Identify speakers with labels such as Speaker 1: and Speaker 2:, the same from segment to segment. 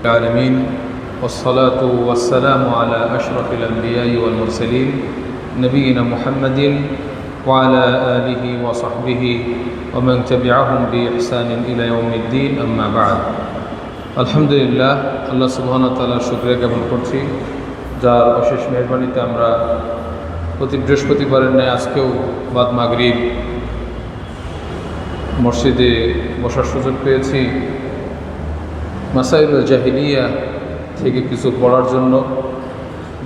Speaker 1: العالمين والصلاة والسلام على أشرف الأنبياء والمرسلين نبينا محمد وعلى آله وصحبه ومن تبعهم بإحسان إلى يوم الدين أما بعد আলহামদুলিল্লাহ আল্লাহ সুবহান তালার শুক্রিয়া জ্ঞাপন করছি যার অশেষ মেহরবানিতে আমরা প্রতি বৃহস্পতিবারের ন্যায় আজকেও বাদ মাগরিব মসজিদে বসার সুযোগ পেয়েছি মাসাইল জাহিলিয়া থেকে কিছু পড়ার জন্য।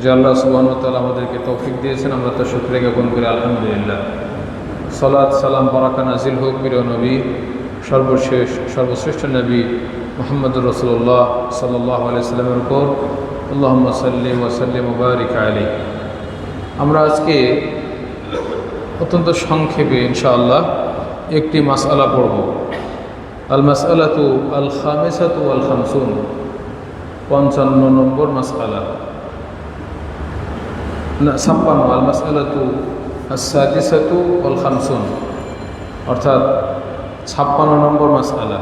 Speaker 1: যে আল্লাহ সুবাহতাল আমাদেরকে তৌফিক দিয়েছেন, আমরা তার শুক্রিয়া জ্ঞাপন করি, আলহামদুলিল্লাহ। সলাদ সালাম বরাকা নাজিল হোক, প্রিয় নবী, সর্বশেষ, সর্বশ্রেষ্ঠ নবী মোহাম্মদ রসুল্লাহ সাল্লাহ আলাইস্লামের উপর। আল্লাহ সাল্লিম ওসাল্লিম মুবারিক আলী আমরা আজকে অত্যন্ত সংক্ষেপে ইনশাআল্লাহ একটি মাসআলা পড়ব। আল মাসআলাতু আল খামেসাতু আল খামসুন পঞ্চান্ন নম্বর মাসআলা না ছাপ্পান্ন আল মাসআলাতু আসাদিসাতু আল খামসুন অর্থাৎ ছাপ্পান্ন নম্বর মাসআলা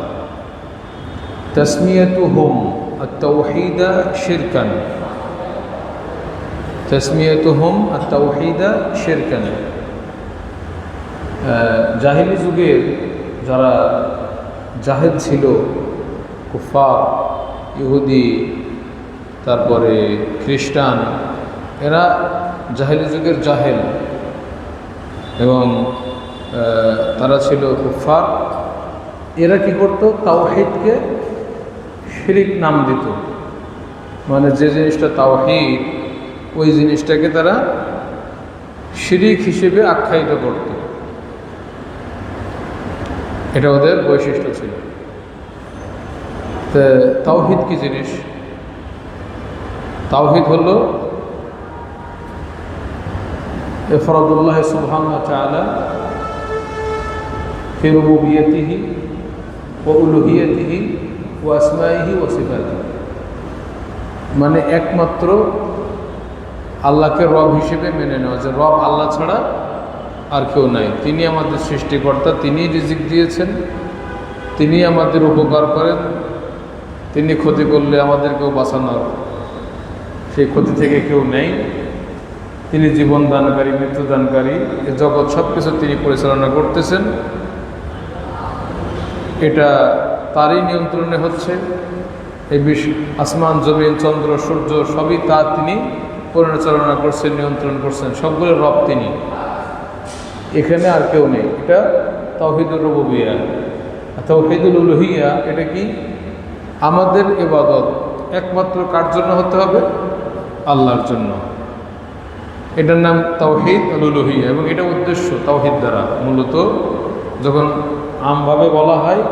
Speaker 1: تسميتهم التوحيد شركا تسميتهم التوحيد شركا জাহিলি যুগের যারা জাহেদ ছিল কুফা ইহুদি, তারপরে খ্রিস্টান। এরা জাহেলি যুগের জাহেল। এবং তারা ছিল কুফার। এরা কি করতো? তাওহিদকে শিরিক নাম দিত। মানে যে জিনিসটা তাওহিদ, ওই জিনিসটাকে তারা শিরিক হিসেবে আখ্যায়িত করত। এটা ওদের বৈশিষ্ট্য তো তাওহিদ কি জিনিস? তাওহিদ হল এফরাদুল্লাহ সুবহান চালা ফিরুবিয়তিহি ও উলুহিয়তিহি ও আসমাইহি ও সিফাতি মানে একমাত্র আল্লাহকে রব হিসেবে মেনে নেওয়া, যে রব আল্লাহ ছাড়া আর কেউ নাই। তিনি আমাদের সৃষ্টিকর্তা তিনি রিজিক দিয়েছেন তিনি আমাদের উপকার করেন। তিনি ক্ষতি করলে আমাদেরকেও বাঁচানোর। সেই ক্ষতি থেকে কেউ নেই। তিনি জীবন দানকারী, মৃত্যু দানকারী। এ জগৎ সব কিছু তিনি পরিচালনা করতেছেন। এটা তারই নিয়ন্ত্রণে হচ্ছে। এই বিশ আসমান, জমিন, চন্দ্র, সূর্য সবই তা তিনি পরিচালনা করছেন, নিয়ন্ত্রণ করছেন। সবগুলো রব তিনি। এখানে আর কেউ নেই। এটা তৌহিদুল রবুবিয়া। তৌহিদুল উলহিয়া, এটা কি? আমাদের এবাদত একমাত্র কার জন্য হতে হবে? আল্লাহর জন্য। এটার নাম তাওহিদ আলুলহিয়া এবং এটা উদ্দেশ্য তাওহিদ দ্বারা। মূলত যখন আমভাবে বলা হয়,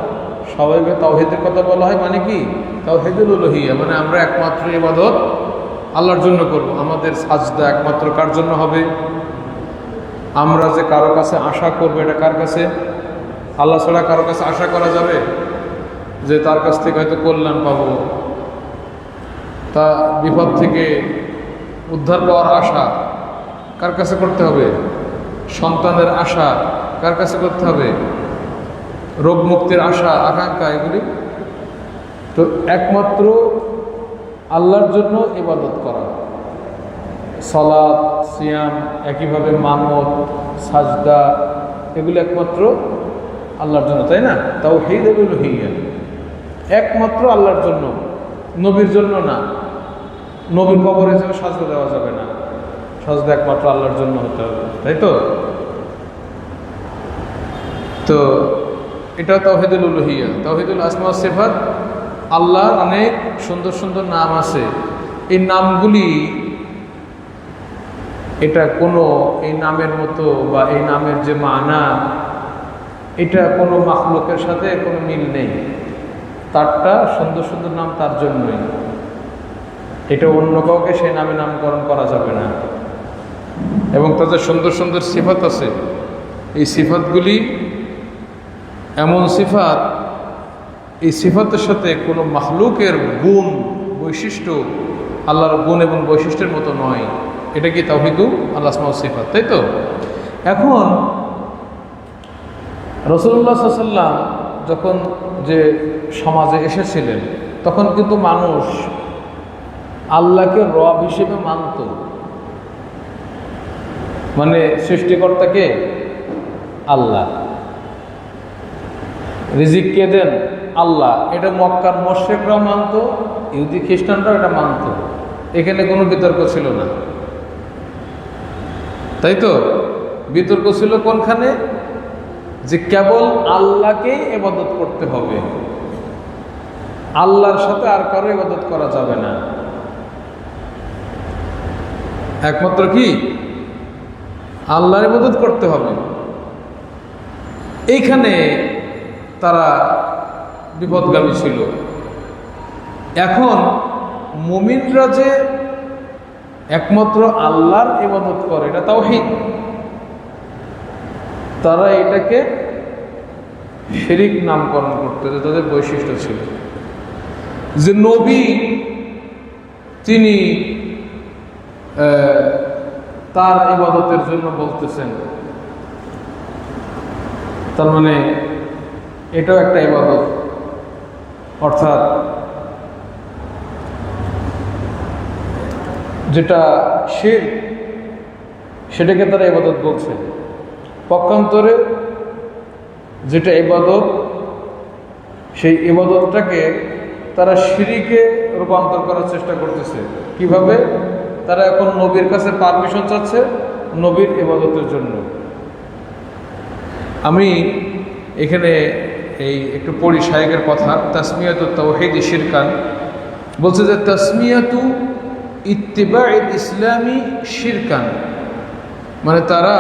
Speaker 1: সবাইকে তাওহিদের কথা বলা হয় মানে কি? তাওহিদুল উলহিয়া মানে আমরা একমাত্র ইবাদত আল্লাহর জন্য করব। আমাদের সাজদা একমাত্র কার জন্য হবে? আমরা যে কারও কাছে আশা করব, এটা কার কাছে? আল্লাহ ছাড়া কারও কাছে আশা করা যাবে? যে তার কাছ থেকে হয়তো কল্যাণ পাব। তা বিপদ থেকে উদ্ধার পাওয়ার আশা কার কাছে করতে হবে? সন্তানের আশা কার কাছে করতে হবে? রোগ মুক্তির আশা, আকাঙ্ক্ষা, এগুলি? তো একমাত্র আল্লাহর জন্য ইবাদত করা। সলাদ সিয়াম, একইভাবে মানত সাজদা, এগুলো একমাত্র আল্লাহর জন্য, তাই না? তাও হেদ এগুলো হিয়া একমাত্র আল্লাহর জন্য, নবীর জন্য না। নবীর কবর হিসেবে সাজদা দেওয়া যাবে না। সাজদা একমাত্র আল্লাহর জন্য হতে হবে, তাই তো? তো এটা তহিদুল উলহিয়া। তহিদুল আসমা সেফাত আল্লাহর অনেক সুন্দর সুন্দর নাম আছে। এই নামগুলি, এটা কোনো এই নামের মতো বা এই নামের যে মানা, এটা কোনো মাখলুকের সাথে কোনো মিল নেই। তারটা সুন্দর সুন্দর নাম তার জন্যই। এটা অন্য কাউকে সেই নামে নামকরণ করা যাবে না। এবং তাদের সুন্দর সুন্দর সিফাত আছে। এই সিফাতগুলি এমন সিফাত, এই সিফাতের সাথে কোনো মাহলুকের গুণ, বৈশিষ্ট্য আল্লাহর গুণ এবং বৈশিষ্ট্যের মতো নয়। এটা কি তাহিদু আল্লাহ সিফাত, তাই তো? এখন রসুল্লাহ সাল্লাম যখন যে সমাজে এসেছিলেন, তখন কিন্তু মানুষ আল্লাহকে রব হিসেবে মানত। মানে সৃষ্টিকর্তাকে আল্লাহ। রিজিক কে দেন? আল্লাহ। এটা মক্কার মোশেকরাও মানত, ইহুদি খ্রিস্টানরাও এটা মানত। এখানে কোনো বিতর্ক ছিল না। তাই তো? বিতর্ক ছিল কোনখানে? যে কেবল আল্লাহকেই এবাদত করতে হবে। আল্লাহর সাথে আর কারও ইবাদত করা যাবে না। একমাত্র কি? আল্লাহর ইবাদত করতে হবে। এইখানে তারা বিপদগামী ছিল। এখন মুমিনরা যে একমাত্র আল্লাহর ইবাদত করে, এটা তাও তাওহীদ। তারা এটাকে শিরিক নামকরণ করতে তাদের বৈশিষ্ট্য ছিল। যে নবী, তিনি তার ইবাদতের জন্য বলতেছেন। তার মানে এটাও একটা ইবাদত। অর্থাৎ যেটা শির, সেটাকে তারা ইবাদত বলছে। পক্ষান্তরে যেটা ইবাদত, সেই ইবাদতটাকে তারা সিঁড়িকে রূপান্তর করার চেষ্টা করতেছে। কীভাবে? তারা এখন নবীর কাছে পারমিশন চাচ্ছে নবীর ইবাদতের জন্য। আমি এখানে এই একটু পড়ি শায়েকের কথা, তাসমিয়াতু তাওহিদ শিরকান। বলছে যে, তাসমিয়াতু ইত্তিবা ইসলামী শিরকান। মানে তারা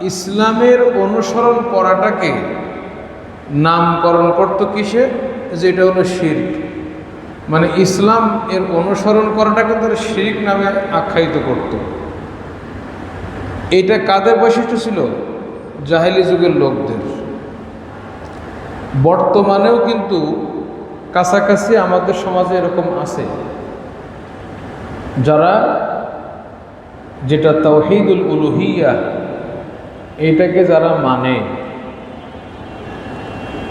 Speaker 1: ইসলামের অনুসরণ করাটাকে নামকরণ করতো কিসে? যেটা হলো শির্ক। মানে ইসলাম এর অনুসরণ করাটাকে তারা শিরিক নামে আখ্যায়িত করত। এটা কাদের বৈশিষ্ট্য ছিল? জাহেলি যুগের লোকদের। বর্তমানেও কিন্তু কাছাকাছি আমাদের সমাজে এরকম আছে। যারা যেটা তাওহিদুল উলুহিয়া এটাকে যারা মানে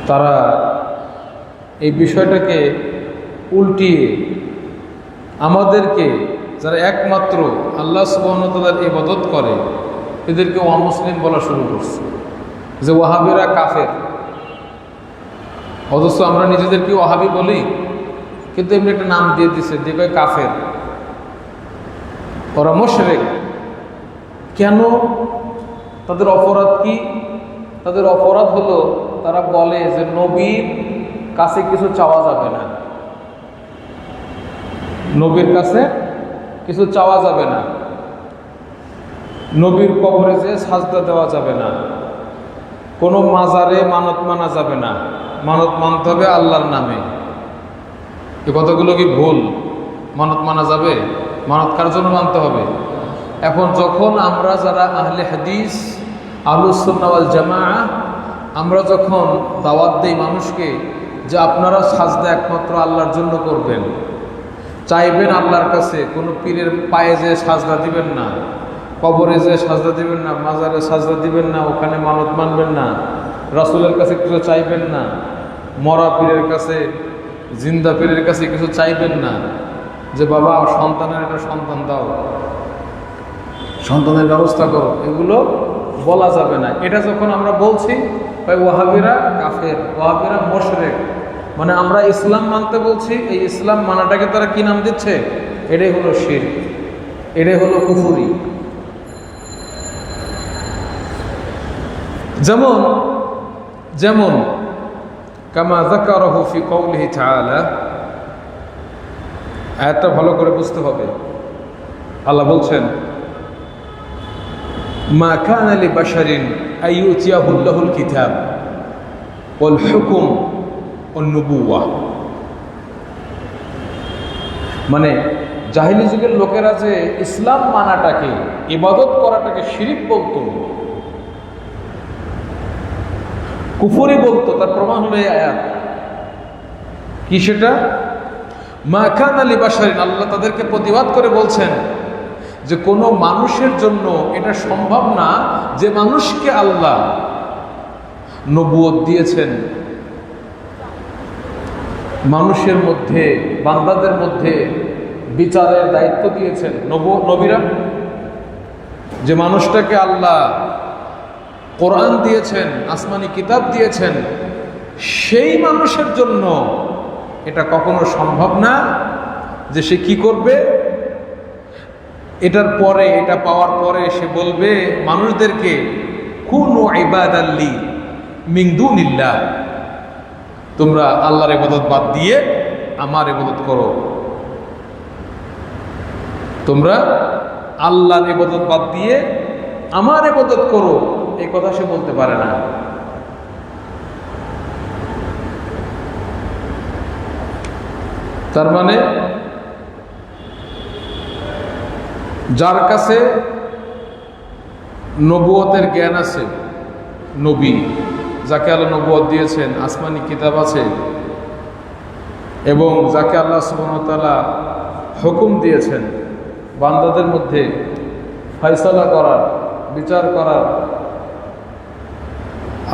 Speaker 1: তারা এই বিষয়টাকে উল্টিয়ে আমাদেরকে যারা একমাত্র আল্লাহ সুবাহতালার ইবাদত করে, এদেরকে অমুসলিম বলা শুরু করছে। যে ওয়াহাবিরা কাফের, অথচ আমরা নিজেদেরকে ওয়াহাবি বলি, কিন্তু এমনি একটা নাম দিয়ে দিছে কয় কাফের। ওরা মোশরেক। কেন তাদের অপরাধ কি? তাদের অপরাধ হলো, তারা বলে যে নবীর কাছে কিছু চাওয়া যাবে না। নবীর কাছে কিছু চাওয়া যাবে না। নবীর কবরে যে সাজদা দেওয়া যাবে না। কোনো মাজারে মানত মানা যাবে না। মানত মানতে হবে আল্লাহর নামে। এ কথাগুলো কি ভুল? মানত মানা যাবে? মানত কার জন্য মানতে হবে? এখন যখন আমরা যারা আহলে হাদিস আলুসুন্নাওয়াল জামা আমরা যখন দাওয়াত দেই মানুষকে যে আপনারা সাজদা একমাত্র আল্লাহর জন্য করবেন, চাইবেন আল্লাহর কাছে, কোনো পীরের পায়ে যে সাজদা দিবেন না, কবরে যে সাজদা দিবেন না, মাজারে সাজদা দিবেন না, ওখানে মানত মানবেন না, রাসুলের কাছে কিছু চাইবেন না, মরা পীরের কাছে, জিন্দা পীরের কাছে কিছু চাইবেন না, যে বাবা, সন্তানের একটা সন্তান দাও। সন্তানের ব্যবস্থা করো। এগুলো বলা যাবে না। এটা যখন আমরা বলছি, ভাই, ওয়াহাবিরা কাফের, ওয়াহাবিরা মোশরেক। মানে আমরা ইসলাম মানতে বলছি, এই ইসলাম মানাটাকে তারা কি নাম দিচ্ছে? এটাই হলো শির। এটাই হলো কুফুরি। যেমন যেমন, কামা যাকারাহু ফি কওলিহি তাআলা, আয়াতটা ভালো করে বুঝতে হবে। আল্লাহ বলছেন মা কানা লিবাশারিন আইয়ুতিয়াহু আল্লাহুল কিতাব ওয়াল হুকুম ওয়ান নুবুওয়া। মানে জাহিলি যুগের লোকেরা যে ইসলাম মানাটাকে, ইবাদত করাটাকে শিরিক বলতো, কুফরি বলতো, তার প্রমাণ হলো এই আয়াত। কি সেটা? মা খান আলী বাসারিন আল্লাহ তাদেরকে প্রতিবাদ করে বলছেন যে কোনো মানুষের জন্য এটা সম্ভব না যে মানুষকে আল্লাহ নবুয়ত দিয়েছেন। মানুষের মধ্যে, বান্দাদের মধ্যে বিচারের দায়িত্ব দিয়েছেন। নব, নবীরা? যে মানুষটাকে আল্লাহ কোরআন দিয়েছেন, আসমানি কিতাব দিয়েছেন, সেই মানুষের জন্য এটা কখনো সম্ভব না যে সে কি করবে? এটার পরে, এটা পাওয়ার পরে সে বলবে, মানুষদেরকে কোন ইবাদ আল্লি মিংদুনিল্লাহ তোমরা আল্লাহর এবাদত বাদ দিয়ে আমার এবাদত করো। তোমরা আল্লাহর এবাদত বাদ দিয়ে আমার এবাদত করো। এই কথা সে বলতে পারে না। তার মানে যার কাছে নবুয়তের জ্ঞান আছে, নবী, যাকে আল্লাহ নবুয়ত দিয়েছেন, আসমানি কিতাব আছে, এবং যাকে আল্লাহ সুবনতালা হুকুম দিয়েছেন বান্দাদের মধ্যে ফয়সলা করার, বিচার করার,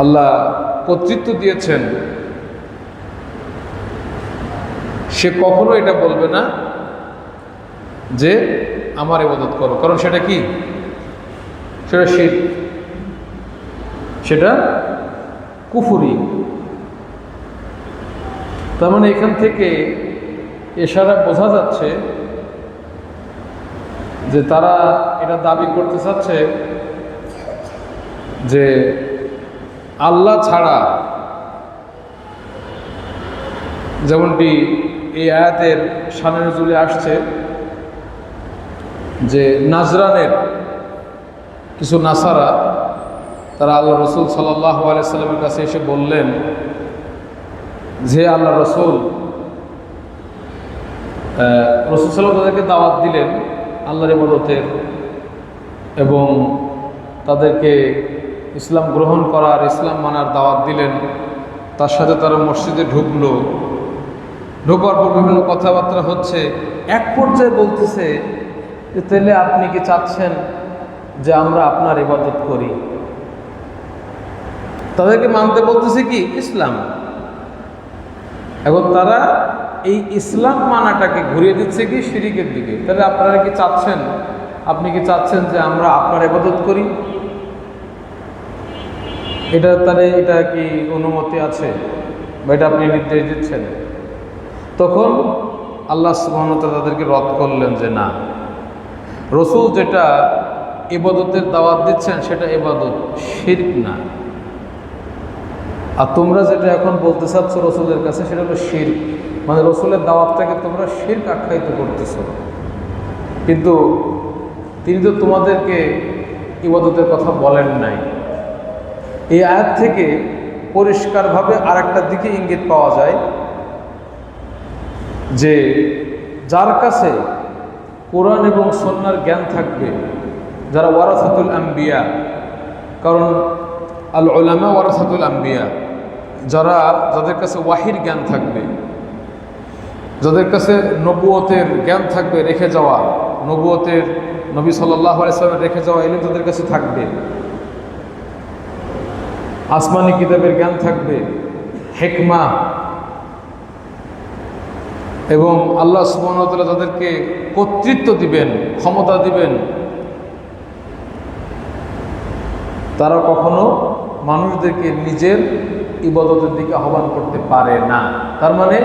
Speaker 1: আল্লাহ কর্তৃত্ব দিয়েছেন, সে কখনো এটা বলবে না যে আমার ইবাদত করো। কারণ সেটা কি? সেটা শীত সেটা কুফুরি। তার মানে এখান থেকে এশারা বোঝা যাচ্ছে যে তারা এটা দাবি করতে চাচ্ছে যে আল্লাহ ছাড়া যেমনটি এই আয়াতের সানের জুলে আসছে যে নাজরানের কিছু নাসারা, তারা আল্লাহ রসুল সাল্লাহ আলাইসাল্লামের কাছে এসে বললেন যে আল্লাহ রসুল রসুল সাল্লাম তাদেরকে দাওয়াত দিলেন আল্লাহর ইবাদতের এবং তাদেরকে ইসলাম গ্রহণ করার, ইসলাম মানার দাওয়াত দিলেন। তার সাথে তারা মসজিদে ঢুকলো। ঢোকার পর বিভিন্ন কথাবার্তা হচ্ছে। এক পর্যায়ে বলতেছে তাহলে আপনি কি চাচ্ছেন যে আমরা আপনার ইবাদত করি? তাদেরকে মানতে বলতেছে কি? ইসলাম। এখন তারা এই ইসলাম মানাটাকে ঘুরিয়ে দিচ্ছে কি? শিরিকের দিকে। তাহলে আপনারা কি চাচ্ছেন? আপনি কি চাচ্ছেন যে আমরা আপনার ইবাদত করি? এটা তাহলে এটা কি অনুমতি আছে? বা এটা আপনি নির্দেশ দিচ্ছেন? তখন আল্লাহ সুবাহতা তাদেরকে রদ করলেন যে না। রসুল যেটা ইবাদতের দাওয়াত দিচ্ছেন, সেটা ইবাদত, শির্ক না। আর তোমরা যেটা এখন বলতে চাচ্ছ রসুলের কাছে, সেটা হলো শির্ক। মানে রসুলের দাওয়াতটাকে তোমরা শির্ক আখ্যায়িত করতেছ। কিন্তু তিনি তো তোমাদেরকে ইবাদতের কথা বলেন নাই। এই আয়াত থেকে পরিষ্কারভাবে আর একটা দিকে ইঙ্গিত পাওয়া যায় যে, যার কাছে কোরআন এবং সন্ন্যার জ্ঞান থাকবে যারা ওয়ারাসাতুল আম্বিয়া। কারণ আল ওলামা ওয়ারাসাতুল আম্বিয়া, যারা, যাদের কাছে ওয়াহির জ্ঞান থাকবে, যাদের কাছে নবুয়তের জ্ঞান থাকবে রেখে যাওয়া, নবুয়তের নবী সাল্লাহ আলাইসালামের রেখে যাওয়া এলিম তাদের কাছে থাকবে। আসমানি কিতাবের জ্ঞান থাকবে, হেকমা এবং আল্লাহ সুবাহতাল্লাহ তাদেরকে কর্তৃত্ব দিবেন, ক্ষমতা দিবেন। তারা কখনো মানুষদেরকে নিজের ইবাদতের দিকে আহ্বান করতে পারে না। তার মানে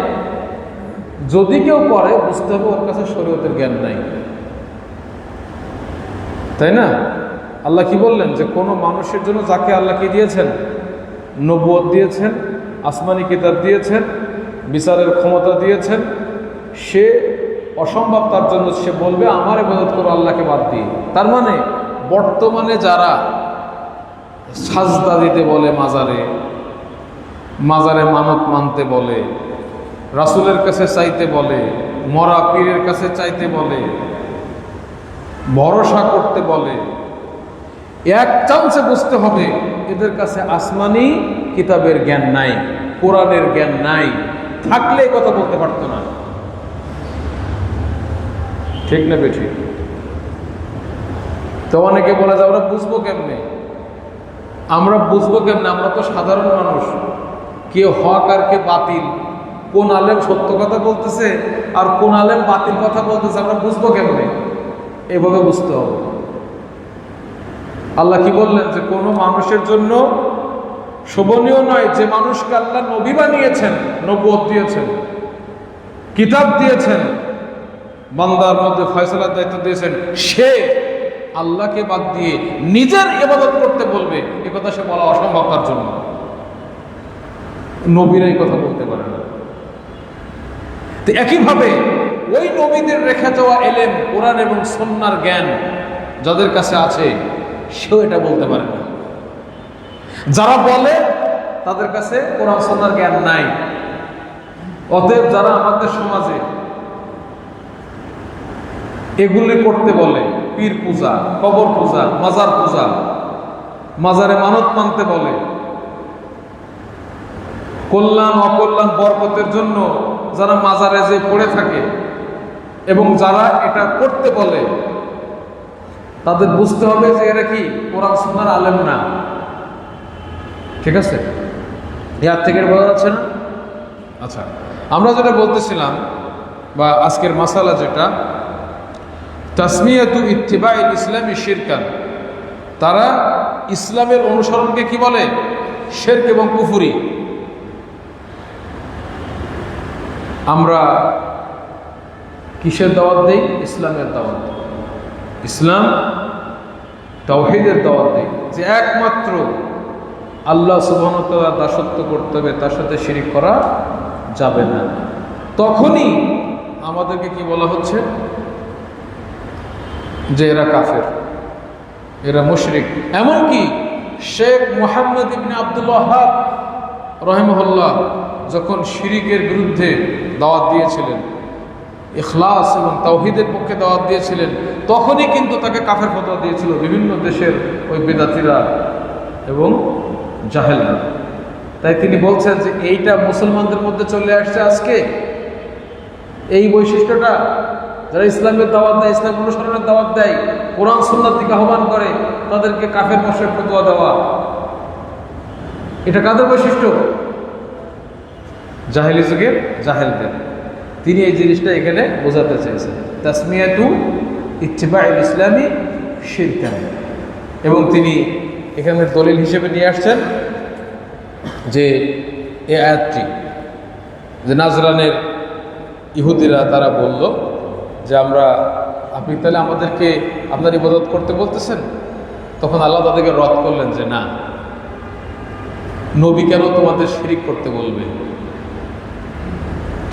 Speaker 1: যদি কেউ করে, বুঝতে হবে ওর কাছে শরীয়তের জ্ঞান নাই। তাই না? আল্লাহ কি বললেন? যে কোনো মানুষের জন্য যাকে আল্লাহ কি দিয়েছেন? নবুয় দিয়েছেন, আসমানি কিতাব দিয়েছেন, বিচারের ক্ষমতা দিয়েছেন সে অসম্ভব তার জন্য সে বলবে, আমার ইবাদত করো, আল্লাহকে বাদ দিয়ে। তার মানে বর্তমানে যারা সাজদা দিতে বলে মাজারে মাজারে মানত মানতে বলে, রাসুলের কাছে চাইতে বলে, মরা পীরের কাছে চাইতে বলে, ভরসা করতে বলে, এক চান্সে বুঝতে হবে, এদের কাছে আসমানি কিতাবের জ্ঞান নাই, কোরআনের জ্ঞান নাই, থাকলে কথা বলতে পারতো না। ঠিক না বেঠি? তো অনেকে বলে যে, আমরা বুঝব কেমনে? আমরা বুঝব কেমনে? আমরা তো সাধারণ মানুষ। কে হক আর কে বাতিল? কোন আলেম সত্য কথা বলতেছে আর কোন আলেম বাতিল কথা বলতেছে, আমরা বুঝব কেমনে? এভাবে বুঝতে হবে। আল্লাহ কি বললেন? যে, কোনো মানুষের জন্য শোভনীয় নয় যে মানুষকে আল্লাহ নবী বানিয়েছেন, নবুয়ত দিয়েছেন, কিতাব দিয়েছেন বান্দার মধ্যে ফয়সলার দায়িত্ব দিয়েছেন। সে আল্লাহকে বাদ দিয়ে নিজের ইবাদত করতে বলবে, এ কথা সে বলা অসম্ভব তার জন্য। নবীরা এই কথা বলতে পারে না। তো একইভাবে ওই নবীদের রেখে যাওয়া এলেন কোরআন এবং সন্ন্যার জ্ঞান যাদের কাছে আছে, সেও এটা বলতে পারে না। যারা বলে, তাদের কাছে কোরআন সন্ন্যার জ্ঞান নাই। অতএব যারা আমাদের সমাজে এগুলি করতে বলে পীর পূজা, কবর পূজা, মাজার পূজা। মাজারে মানত মানতে বলে। কল্যাণ, অকল্যাণ, বরকতের জন্য যারা মাজারে যে পড়ে থাকে এবং যারা এটা করতে বলে, তাদের বুঝতে হবে যে এরা কি কোরআন, সুন্নার আলেম না। ঠিক আছে? ইয়ার থেকে বোঝা যাচ্ছে না? আচ্ছা আমরা যেটা বলতেছিলাম বা আজকের মাসালা যেটা তাসমিয়াতু ইত্তিবা ইসলামী শিরকান। তারা ইসলামের অনুসরণকে কি বলে? শেরক এবং কুফুরি। আমরা কিসের দাওয়াত দেই? ইসলামের দাওয়াত। ইসলাম তাওহিদের দাওয়াত দেই। যে একমাত্র আল্লাহ সুবহানাহু দাসত্ব করতে হবে, তার সাথে শিরিক করা যাবে না। তখনই আমাদেরকে কি বলা হচ্ছে? যে এরা কাফের, এরা মুশরিক। এমনকি শেখ মোহাম্মদ ইবনে আব্দুল্লাহ হাব রহেমহল্লা যখন শিরিকের বিরুদ্ধে দাওয়াত দিয়েছিলেন, ইখলাস এবং তাওহিদের পক্ষে দাওয়াত দিয়েছিলেন, তখনই কিন্তু তাকে কাফের ফতোয়া দিয়েছিল বিভিন্ন দেশের ওই বেদাতিরা এবং জাহেলরা। তাই তিনি বলছেন যে এইটা মুসলমানদের মধ্যে চলে আসছে আজকে। এই বৈশিষ্ট্যটা যারা ইসলামের দাওয়াত দেয়, ইসলাম অনুসরণের দাওয়াত দেয়, কোরআন সুন্নার দিকে আহ্বান করে, তাদেরকে কাফের মশের ফতোয়া দেওয়া। এটা কাদের বৈশিষ্ট্য? জাহেলি যুগের জাহেলদের। তিনি এই জিনিসটা এখানে বোঝাতে চেয়েছেন। তাসমিয়াতু ইত্তিবা ইসলামী শিরকান। এবং তিনি এখানে দলিল হিসেবে নিয়ে আসছেন যে এ আয়াতটি যে নাজরানের ইহুদিরা তারা বলল যে আমরা, আপনি তাহলে আমাদেরকে আপনার ইবাদত করতে বলতেছেন? তখন আল্লাহ তাদেরকে রদ করলেন যে, না। নবী কেন তোমাদের শিরিক করতে বলবে?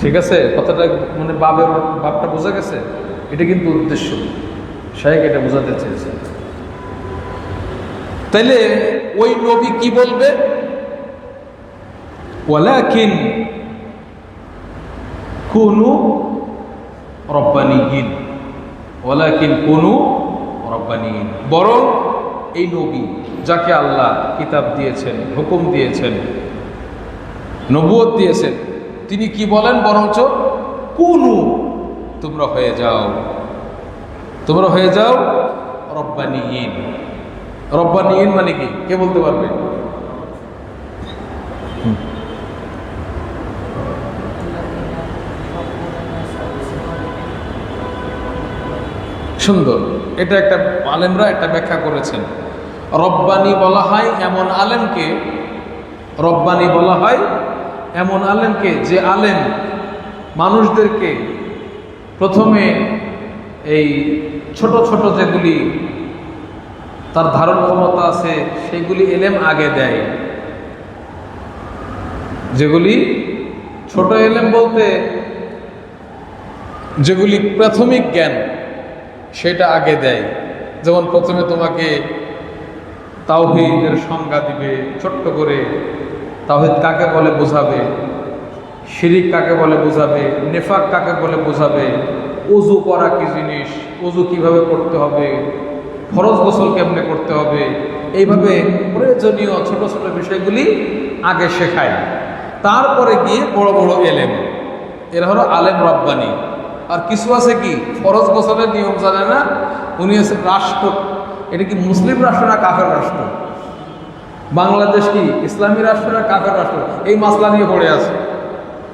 Speaker 1: ঠিক আছে? কথাটা মানে বাবের বাপটা বোঝা গেছে? এটা কিন্তু উদ্দেশ্য। শাহেক এটা বোঝাতে চেয়েছে। তাইলে ওই নবী কি বলবে? ওয়ালাকিন কুনু রব্বানিহীন ওয়ালাকিন কুনু রব্বানিহীন বরং এই নবী যাকে আল্লাহ কিতাব দিয়েছেন, হুকুম দিয়েছেন, নবুয়ত দিয়েছেন, তিনি কি বলেন? বরঞ্চ কুনু, তোমরা হয়ে যাও। তোমরা হয়ে যাও রব্বানিহীন রব্বানিহীন মানে কি? কে বলতে পারবে? সুন্দর। এটা একটা আলেমরা একটা ব্যাখ্যা করেছেন। রব্বানি বলা হয় এমন আলেমকে, রব্বানি বলা হয় এমন আলেমকে যে আলেম মানুষদেরকে প্রথমে এই ছোট ছোট যেগুলি তার ধারণ ক্ষমতা আছে, সেগুলি এলেম আগে দেয়। যেগুলি ছোট এলেম বলতে যেগুলি প্রাথমিক জ্ঞান। সেটা আগে দেয়। যেমন প্রথমে তোমাকে তাওহিদের সংজ্ঞা দিবে, ছোট্ট করে। তাওহিদ কাকে বলে বোঝাবে? শিরিক কাকে বলে বোঝাবে? নেফাক কাকে বলে বোঝাবে? উজু করা কি জিনিস? উজু কীভাবে করতে হবে? ফরজ গোসল কেমনে করতে হবে? এইভাবে প্রয়োজনীয় ছোট ছোট বিষয়গুলি আগে শেখায়। তারপরে গিয়ে বড় বড় এলেম। এরা হলো আলেম রব্বানি। আর কিছু আছে কি? ফরজ গোসলের নিয়ম জানে না? উনি আছে রাষ্ট্র। এটা কি মুসলিম রাষ্ট্র না কাফের রাষ্ট্র? বাংলাদেশ কি ইসলামী রাষ্ট্র না কাফের রাষ্ট্র? এই মাসলা নিয়ে পড়ে আছে।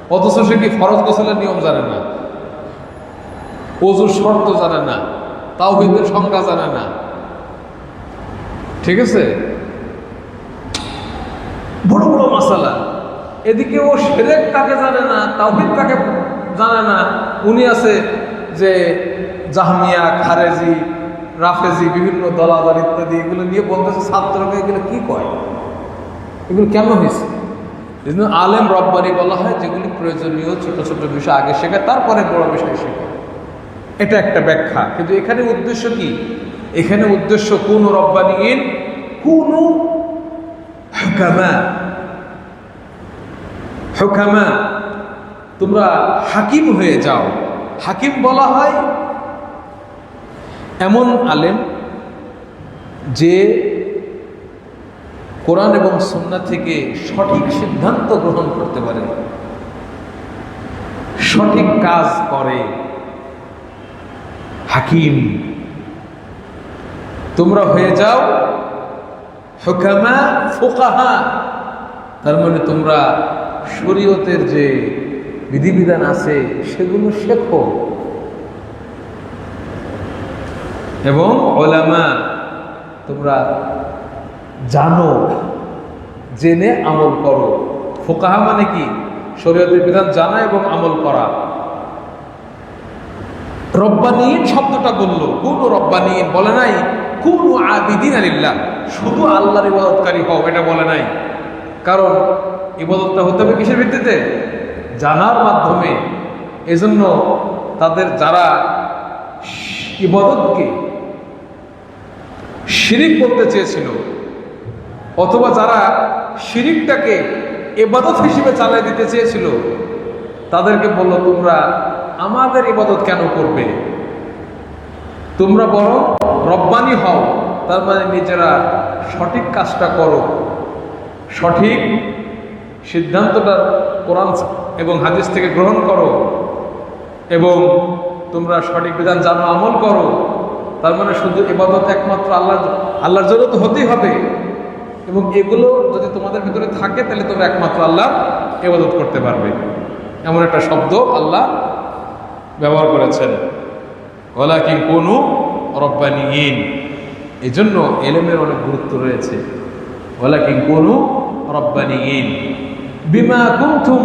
Speaker 1: অথচ সে কি ফরজ গোসলের নিয়ম জানে না? অজুর শর্ত জানে না? তাও হিন্দের সংজ্ঞা জানে না? ঠিক আছে? বড় বড় মশালা এদিকে ও সেরেক কাকে জানে না? তাও তাওহিদ কাকে জানে না, উনি আছে যে জাহমিয়া, খারেজি, রাফেজি, বিভিন্ন দলাদল ইত্যাদি, এগুলো নিয়ে বলতেছে ছাত্রকে, এগুলো কি কয়? এগুলো কেমন হয়েছে? এই আলেম রব্বানি বলা হয় যেগুলি প্রয়োজনীয়, ছোট ছোট বিষয় আগে শেখায়, তারপরে বড় বিষয় শেখায়। এটা একটা ব্যাখ্যা। কিন্তু এখানে উদ্দেশ্য কি? এখানে উদ্দেশ্য কোন রব্বানিন কোন হুকামা। হুকামা। তোমরা হাকিম হয়ে যাও। হাকিম বলা হয় এমন আলেম যে কোরআন এবং সন্না থেকে সঠিক সিদ্ধান্ত গ্রহণ করতে পারে। সঠিক কাজ করে। হাকিম। তোমরা হয়ে যাও ফোকাহা। তার মানে তোমরা শরীয়তের যে বিধিবিধান আছে, সেগুলো শেখো। এবং ওলামা, তোমরা জানো, জেনে আমল করো। ফোকাহা মানে কি? শরীয়তের বিধান জানা এবং আমল করা। রব্বানীন শব্দটা বলল, কোন রব্বানীন, বলে নাই, কোন আবিদিন আলিল্লাহ। শুধু আল্লাহর ইবাদতকারী হও, এটা বলে নাই। কারণ ইবাদতটা হতে হবে কিসের ভিত্তিতে? জানার মাধ্যমে এজন্য তাদের যারা ইবাদতকে শিরিক করতে চেয়েছিল, অথবা যারা শিরিকটাকে এবাদত হিসেবে চালিয়ে দিতে চেয়েছিল, তাদেরকে বলল, তোমরা আমাদের ইবাদত কেন করবে? তোমরা বরং রব্বানি হও। তার মানে নিজেরা সঠিক কাজটা করো, সঠিক সিদ্ধান্তটা কোরআন এবং হাদিস থেকে গ্রহণ করো এবং তোমরা সঠিক বিধান জানো, আমল করো। তার মানে শুধু ইবাদত একমাত্র আল্লাহ আল্লাহর জন্য তো হতেই হবে। এবং এগুলো যদি তোমাদের ভিতরে থাকে, তাহলে তোমরা একমাত্র আল্লাহ ইবাদত করতে পারবে। এমন একটা শব্দ আল্লাহ ব্যবহার করেছেন। ওলা কি কোনো রব্বানিহীন এই জন্য এলেমের অনেক গুরুত্ব রয়েছে। ওলা কি কোনো রব্বানিহীন বিমা কুন্তুম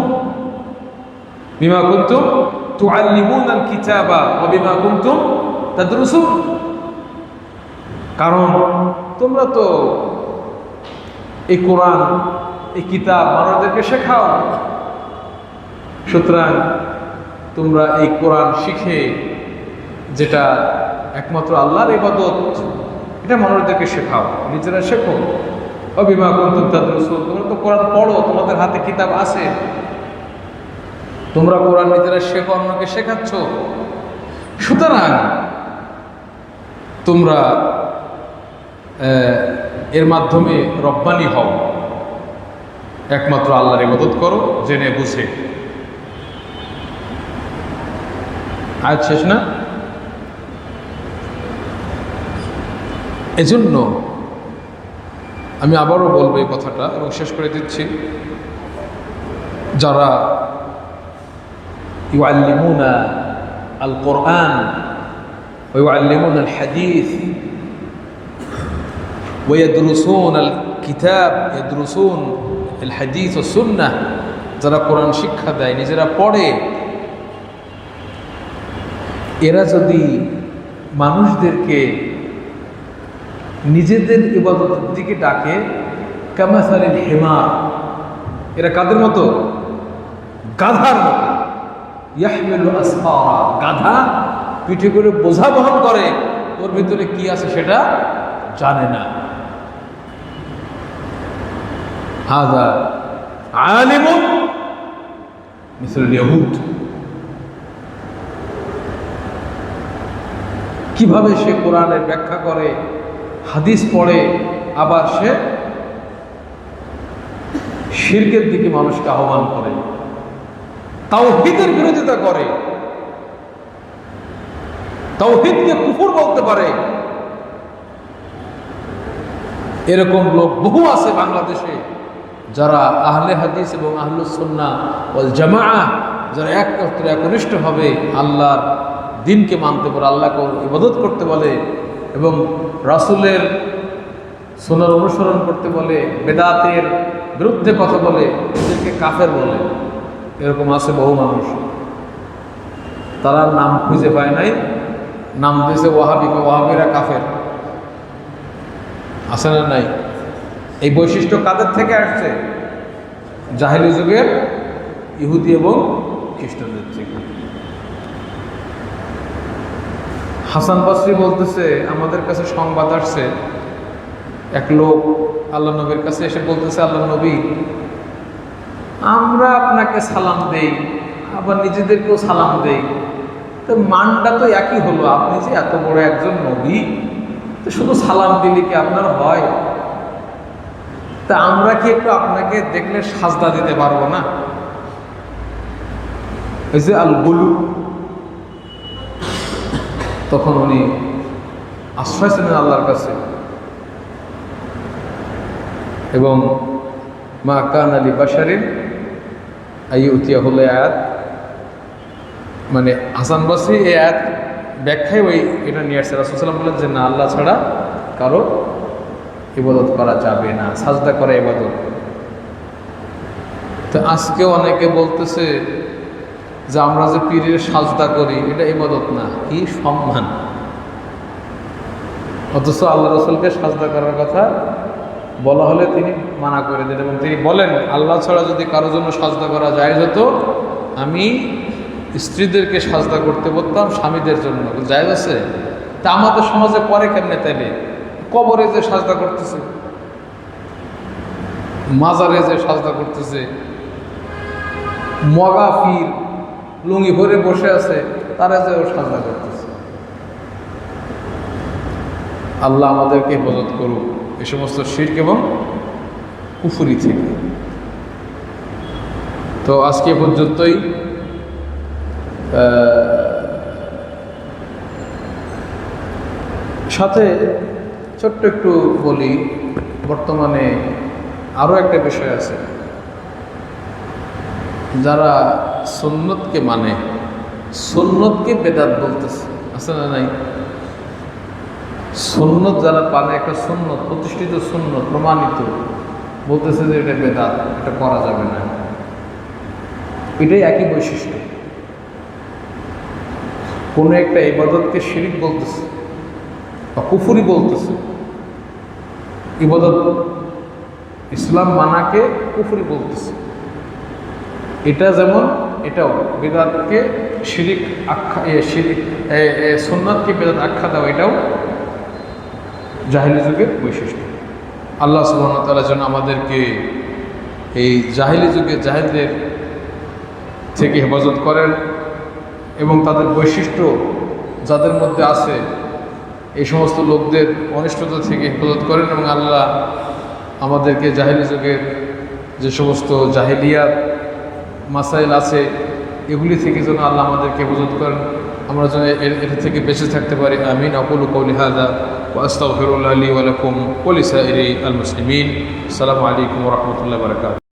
Speaker 1: বিমা কুন্তুম তুআল্লিমুন আল কিতাবা ওয়া বিমা কুন্তুম তাদরুসুন। কারণ তোমরা তো এই কোরআন, এই কিতাব মানুষদেরকে শেখাও। সুতরাং তোমরা এই কোরআন শিখে যেটা একমাত্র আল্লাহর ইবাদত, এটা মানুষদেরকে শেখাও, নিজেরা শেখো। অবিমা কুন্তুম তাদরুসুন তোমরা তো কোরআন পড়ো, তোমাদের হাতে কিতাব আছে। তোমরা কোরআন নিজেরা শেখো, অন্যকে শেখাচ্ছ। সুতরাং তোমরা এর মাধ্যমে রব্বানি হও। একমাত্র আল্লাহর ইবাদত করো, জেনে বুঝে। আজ শেষ না? এজন্য আমি আবারও বলবো এই কথাটা এবং শেষ করে দিচ্ছি যারা ইউআল্লিমুনা আল কোরআন ويعلمون الحديث ويدرسون الكتاب يدرسون الحديث والسنة যারা কোরআন শিক্ষা দেয় নিজেরা পড়ে এরা যদি মানুষদেরকে নিজেদের ইবাদতের দিকে ডাকে, কামাসালিল হেমা এরা কাদের মতো? গাধার মতো। গাধা পিঠে করে বোঝা বহন করে। ওর ভিতরে কি আছে সেটা জানে না। হাজা আলিমুন ইহুদ কীভাবে সে কোরআনের ব্যাখ্যা করে? হাদিস পড়ে, আবার সে শির্কের দিকে মানুষকে আহ্বান করে। তাও হিতের বিরোধিতা করে। তাওহিদকে কুকুর বলতে পারে। এরকম লোক বহু আছে বাংলাদেশে, যারা আহলে হাদিস এবং আহলুসন্না ওয়াল জামা যারা একত্রে একনিষ্ঠভাবে আল্লাহর দিনকে মানতে পারে, আল্লাহকে ইবাদত করতে বলে। এবং রাসূলের সোনার অনুসরণ করতে বলে, বেদাতের বিরুদ্ধে কথা বলে, এদেরকে কাফের বলে। এরকম আছে বহু মানুষ। তারা নাম খুঁজে পায় নাই। নাম দিয়েছে ওয়াহাবি বা ওয়াহাবিরা কাফের। আছে না নাই? এই বৈশিষ্ট্য কাদের থেকে আসছে? জাহেলি যুগের ইহুদি এবং খ্রিস্টানদের থেকে। হাসান বাসরি বলতেছে, আমাদের কাছে সংবাদ আসছে, এক লোক আল্লাহ নবীর কাছে এসে বলতেছে, আল্লাহ নবী, আমরা আপনাকে সালাম দেই, আবার নিজেদেরকেও সালাম দেই। তো মানটা তো একই হলো, আপনি যে এত বড় একজন নবী, তো শুধু সালাম দিলে কি আপনার হয়? তা আমরা কি একটু আপনাকে দেখলে সাজদা দিতে পারব না? এই যে আল গুলু তখন উনি আশ্রয় ছিলেন আল্লাহর কাছে। এবং মা কান আলী বাসারিন আইউতিয়া হলো আয়াত মানে হাসান বাসরি এই আয়াত ব্যাখ্যায় ওই এটা নিয়ে আসছে। রাসুসাল্লাম বললেন যে না, আল্লাহ ছাড়া কারও ইবাদত করা যাবে না, সাজদা করা ইবাদত। তো আজকেও অনেকে বলতেছে যে আমরা যে পীরের সাজদা করি, এটা ইবাদত না, কি সম্মান? অথচ আল্লাহ রসুলকে সাজদা করার কথা বলা হলে তিনি মানা করে দেন এবং তিনি বলেন, আল্লাহ ছাড়া যদি কারোর জন্য সাজদা করা যায় যেত, আমি স্ত্রীদেরকে সাজদা করতে বলতাম স্বামীদের জন্য। যায় আছে? তা আমাদের সমাজে পরে কেমনে তাইলে? কবরে যে সাজদা করতেছে, মাজারে যে সাজদা করতেছে, মগা ফির লুঙ্গি ভরে বসে আছে, তারা যে ও সাজদা করতেছে। আল্লাহ আমাদেরকে হেফাজত করুক, এ সমস্ত শির্ক এবং কুফুরি থেকে। তো আজকে পর্যন্তই। সাথে ছোট্ট একটু বলি, বর্তমানে আরও একটা বিষয় আছে। যারা সন্ন্যতকে মানে সন্ন্যতকে বেদাত বলতেছে। আছে না নাই? সন্ন্যত যারা পানে একটা সন্ন্যত প্রতিষ্ঠিত সন্ন্যত প্রমাণিত, বলতেছে যে এটা বেদাত, এটা করা যাবে না। এটাই একই বৈশিষ্ট্য। কোনো একটা ইবাদতকে শিরিক বলতেছে, বা কুফুরি বলতেছে। ইবাদত ইসলাম মানাকে কুফুরি বলতেছে। এটা যেমন এটাও বেদাতকে শিরিক আখ্যা শিরিক সোননাথকে বেদাত আখ্যা দেওয়া, এটাও জাহিলি যুগের বৈশিষ্ট্য। আল্লাহ সুবাহতাল্লাহ যেন আমাদেরকে এই জাহিলি যুগে জাহিদদের থেকে হেফাজত করেন এবং তাদের বৈশিষ্ট্য যাদের মধ্যে আছে, এই সমস্ত লোকদের অনিষ্টতা থেকে হেফাজত করেন এবং আল্লাহ আমাদেরকে জাহিলি যুগের যে সমস্ত জাহিলিয়াত মাসাইল আছে, এগুলি থেকে যেন আল্লাহ আমাদেরকে হেফাজত করেন। আমরা যেন এটা থেকে বেঁচে থাকতে পারি। আমিন। আকুল কৌলি হাজা আস্তাফির আলী ওয়ালাইকুম লিসাইরি আল মুসলিমিন সালামু আলাইকুম রহমতুল্লাহ বারাকাতুহু।